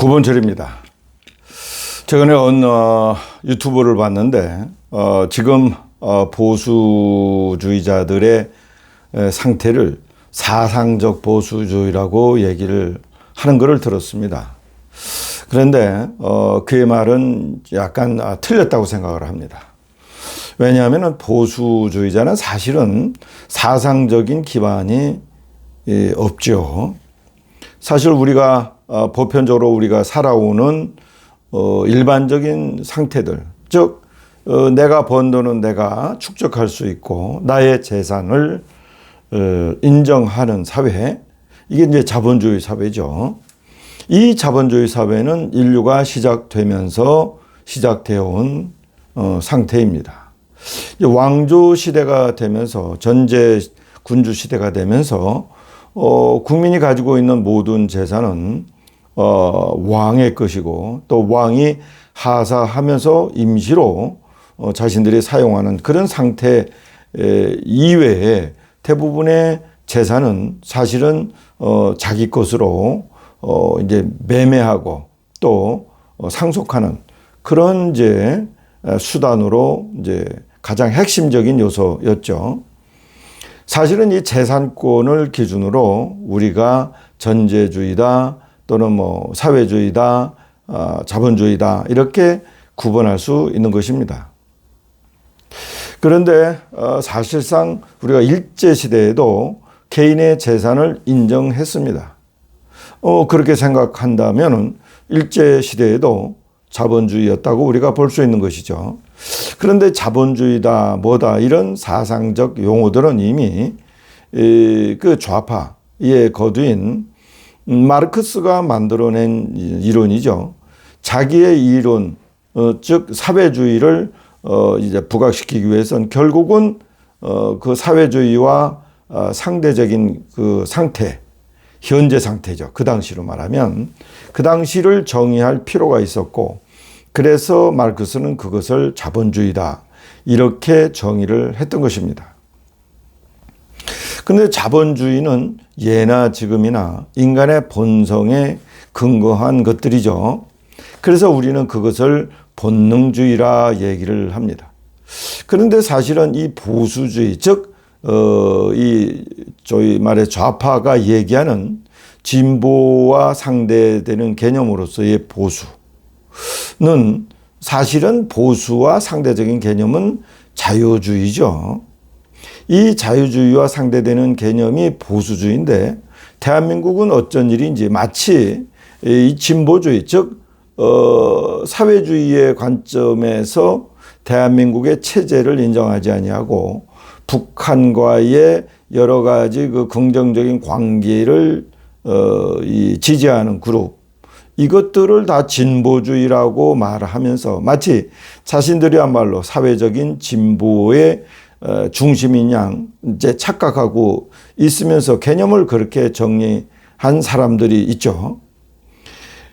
구본철입니다. 최근에 어느 어, 유튜브를 봤는데 어, 지금 어, 보수주의자들의 에, 상태를 사상적 보수주의라고 얘기를 하는 것을 들었습니다. 그런데 어, 그의 말은 약간 아, 틀렸다고 생각을 합니다. 왜냐하면 보수주의자는 사실은 사상적인 기반이 예, 없죠. 사실 우리가 어, 보편적으로 우리가 살아오는 어, 일반적인 상태들, 즉 어, 내가 번 돈은 내가 축적할 수 있고 나의 재산을 어, 인정하는 사회, 이게 이제 자본주의 사회죠. 이 자본주의 사회는 인류가 시작되면서 시작되어 온 어, 상태입니다. 왕조 시대가 되면서 전제 군주 시대가 되면서 어, 국민이 가지고 있는 모든 재산은 어, 왕의 것이고 또 왕이 하사하면서 임시로 어, 자신들이 사용하는 그런 상태 이외에 대부분의 재산은 사실은 어, 자기 것으로 어, 이제 매매하고 또 어, 상속하는 그런 이제 수단으로 이제 가장 핵심적인 요소였죠. 사실은 이 재산권을 기준으로 우리가 전제주의다 또는 뭐 사회주의다, 어, 자본주의다 이렇게 구분할 수 있는 것입니다. 그런데 어, 사실상 우리가 일제 시대에도 개인의 재산을 인정했습니다. 어, 그렇게 생각한다면 일제 시대에도 자본주의였다고 우리가 볼 수 있는 것이죠. 그런데 자본주의다, 뭐다, 이런 사상적 용어들은 이미 그 좌파에 거두인 음, 마르크스가 만들어낸 이론이죠. 자기의 이론, 어, 즉 사회주의를 어, 이제 부각시키기 위해서는 결국은 어, 그 사회주의와 어, 상대적인 그 상태, 현재 상태죠. 그 당시로 말하면 그 당시를 정의할 필요가 있었고 그래서 마르크스는 그것을 자본주의다 이렇게 정의를 했던 것입니다. 근데 자본주의는 예나 지금이나 인간의 본성에 근거한 것들이죠. 그래서 우리는 그것을 본능주의라 얘기를 합니다. 그런데 사실은 이 보수주의, 즉, 어, 이, 저희 말의 좌파가 얘기하는 진보와 상대되는 개념으로서의 보수는 사실은 보수와 상대적인 개념은 자유주의죠. 이 자유주의와 상대되는 개념이 보수주의인데 대한민국은 어쩐 일인지 마치 이 진보주의 즉 어, 사회주의의 관점에서 대한민국의 체제를 인정하지 아니하고 북한과의 여러 가지 그 긍정적인 관계를 어, 이 지지하는 그룹. 이것들을 다 진보주의라고 말하면서 마치 자신들이야말로 사회적인 진보의 어, 중심인 양 이제 착각하고 있으면서 개념을 그렇게 정리한 사람들이 있죠.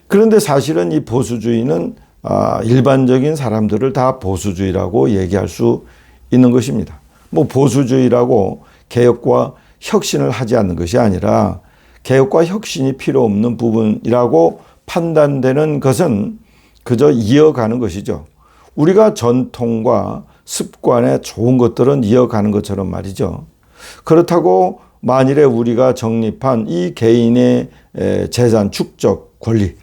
그런데 사실은 이 보수주의는 아, 일반적인 사람들을 다 보수주의라고 얘기할 수 있는 것입니다. 뭐 보수주의라고 개혁과 혁신을 하지 않는 것이 아니라 개혁과 혁신이 필요 없는 부분이라고 판단되는 것은 그저 이어가는 것이죠. 우리가 전통과 습관에 좋은 것들은 이어가는 것처럼 말이죠. 그렇다고 만일에 우리가 정립한 이 개인의 재산 축적 권리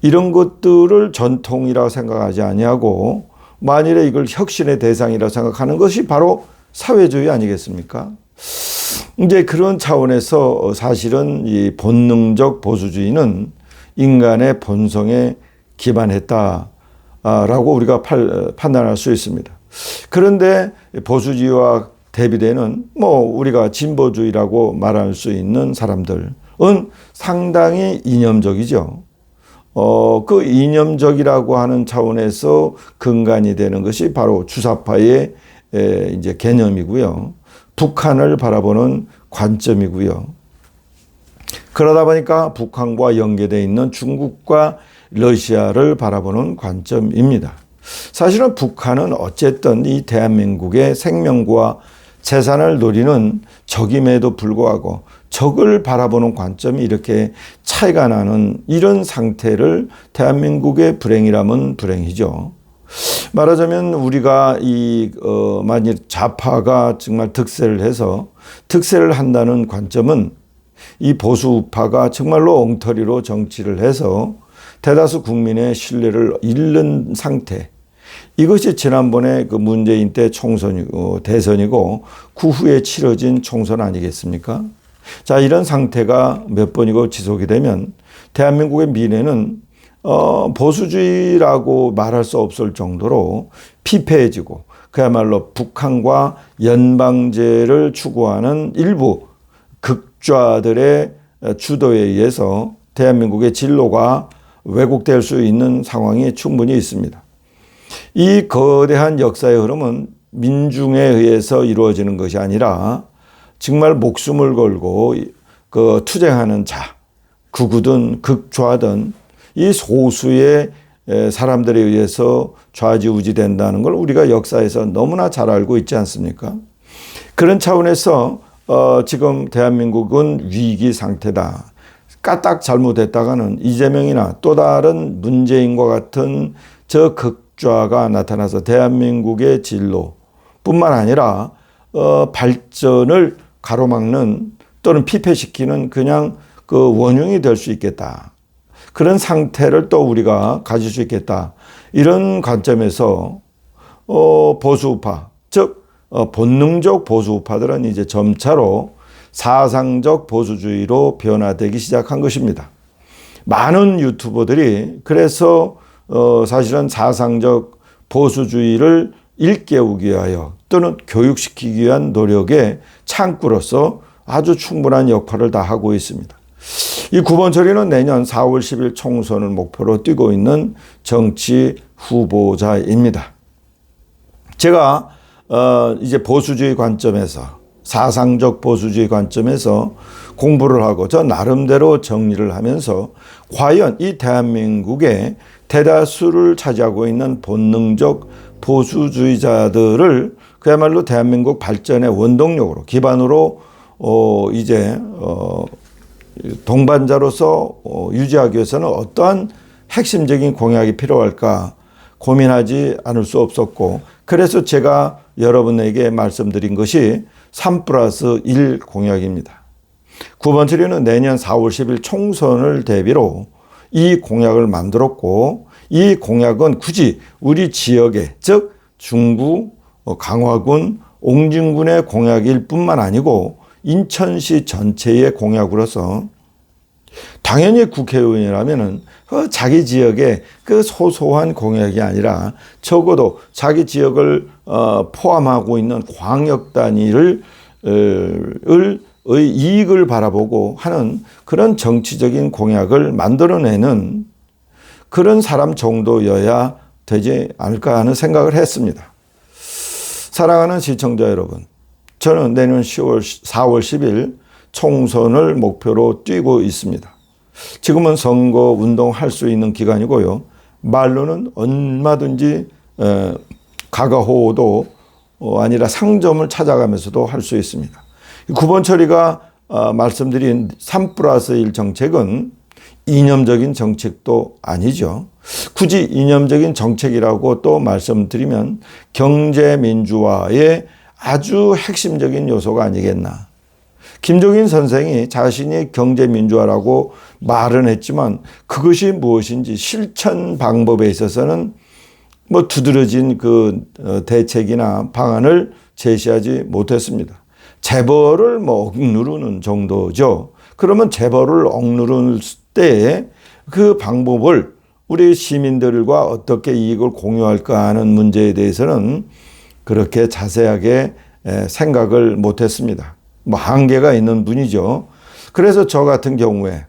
이런 것들을 전통이라고 생각하지 아니하고 만일에 이걸 혁신의 대상이라고 생각하는 것이 바로 사회주의 아니겠습니까? 이제 그런 차원에서 사실은 이 본능적 보수주의는 인간의 본성에 기반했다라고 우리가 판단할 수 있습니다. 그런데 보수주의와 대비되는 뭐 우리가 진보주의라고 말할 수 있는 사람들은 상당히 이념적이죠. 어, 그 이념적이라고 하는 차원에서 근간이 되는 것이 바로 주사파의 에, 이제 개념이고요. 북한을 바라보는 관점이고요. 그러다 보니까 북한과 연계되어 있는 중국과 러시아를 바라보는 관점입니다. 사실은 북한은 어쨌든 이 대한민국의 생명과 재산을 노리는 적임에도 불구하고 적을 바라보는 관점이 이렇게 차이가 나는 이런 상태를 대한민국의 불행이라면 불행이죠. 말하자면 우리가 이, 어, 만약 좌파가 정말 득세를 해서 득세를 한다는 관점은 이 보수 우파가 정말로 엉터리로 정치를 해서 대다수 국민의 신뢰를 잃는 상태. 이것이 지난번에 그 문재인 때 총선이고 대선이고 그 후에 치러진 총선 아니겠습니까? 자, 이런 상태가 몇 번이고 지속이 되면 대한민국의 미래는 어, 보수주의라고 말할 수 없을 정도로 피폐해지고 그야말로 북한과 연방제를 추구하는 일부 극좌들의 주도에 의해서 대한민국의 진로가 왜곡될 수 있는 상황이 충분히 있습니다. 이 거대한 역사의 흐름은 민중에 의해서 이루어지는 것이 아니라 정말 목숨을 걸고 그 투쟁하는 자, 극우든 극좌든 이 소수의 사람들에 의해서 좌지우지 된다는 걸 우리가 역사에서 너무나 잘 알고 있지 않습니까? 그런 차원에서 어, 지금 대한민국은 위기 상태다. 까딱 잘못했다가는 이재명이나 또 다른 문재인과 같은 저 극 좌가 나타나서 대한민국의 진로 뿐만 아니라 어, 발전을 가로막는 또는 피폐시키는 그냥 그 원흉이 될 수 있겠다. 그런 상태를 또 우리가 가질 수 있겠다. 이런 관점에서 어, 보수우파, 즉 어, 본능적 보수우파들은 이제 점차로 사상적 보수주의로 변화되기 시작한 것입니다. 많은 유튜버들이 그래서 어, 사실은 사상적 보수주의를 일깨우기 위하여 또는 교육시키기 위한 노력의 창구로서 아주 충분한 역할을 다 하고 있습니다. 이 9번 처리는 내년 4월 10일 총선을 목표로 뛰고 있는 정치 후보자입니다. 제가 어 이제 보수주의 관점에서 사상적 보수주의 관점에서 공부를 하고 저 나름대로 정리를 하면서 과연 이 대한민국의 대다수를 차지하고 있는 본능적 보수주의자들을 그야말로 대한민국 발전의 원동력으로 기반으로 어 이제 어 동반자로서 어, 유지하기 위해서는 어떠한 핵심적인 공약이 필요할까 고민하지 않을 수 없었고 그래서 제가 여러분에게 말씀드린 것이 3 플러스 1 공약입니다. 9번 처리는 내년 4월 10일 총선을 대비로 이 공약을 만들었고 이 공약은 굳이 우리 지역의 즉 중구, 어, 강화군, 옹진군의 공약일 뿐만 아니고 인천시 전체의 공약으로서 당연히 국회의원이라면은 그 자기 지역의 그 소소한 공약이 아니라 적어도 자기 지역을 어, 포함하고 있는 광역 단위를 을, 의 이익을 바라보고 하는 그런 정치적인 공약을 만들어내는 그런 사람 정도여야 되지 않을까 하는 생각을 했습니다. 사랑하는 시청자 여러분, 저는 내년 10월, 4월 10일 총선을 목표로 뛰고 있습니다. 지금은 선거 운동할 수 있는 기간이고요. 말로는 얼마든지 가가호도 어, 아니라 상점을 찾아가면서도 할 수 있습니다. 9번 처리가 어, 말씀드린 3 플러스 1 정책은 이념적인 정책도 아니죠. 굳이 이념적인 정책이라고 또 말씀드리면 경제민주화의 아주 핵심적인 요소가 아니겠나. 김종인 선생이 자신이 경제민주화라고 말은 했지만 그것이 무엇인지 실천 방법에 있어서는 뭐 두드러진 그 어, 대책이나 방안을 제시하지 못했습니다. 재벌을 뭐 억누르는 정도죠. 그러면 재벌을 억누를 때그 방법을 우리 시민들과 어떻게 이익을 공유할까 하는 문제에 대해서는 그렇게 자세하게 생각을 못했습니다. 뭐 한계가 있는 분이죠. 그래서 저 같은 경우에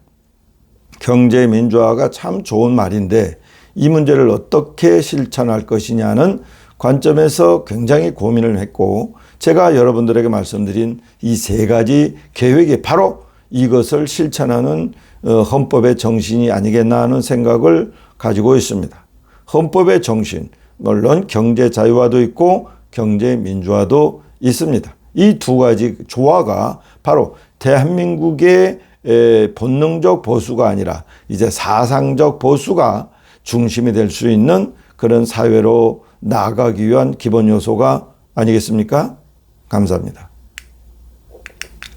경제 민주화가 참 좋은 말인데 이 문제를 어떻게 실천할 것이냐는 관점에서 굉장히 고민을 했고 제가 여러분들에게 말씀드린 이 세 가지 계획이 바로 이것을 실천하는 어, 헌법의 정신이 아니겠나 하는 생각을 가지고 있습니다. 헌법의 정신, 물론 경제 자유화도 있고 경제 민주화도 있습니다. 이 두 가지 조화가 바로 대한민국의 에, 본능적 보수가 아니라 이제 사상적 보수가 중심이 될 수 있는 그런 사회로 나아가기 위한 기본 요소가 아니겠습니까? 감사합니다.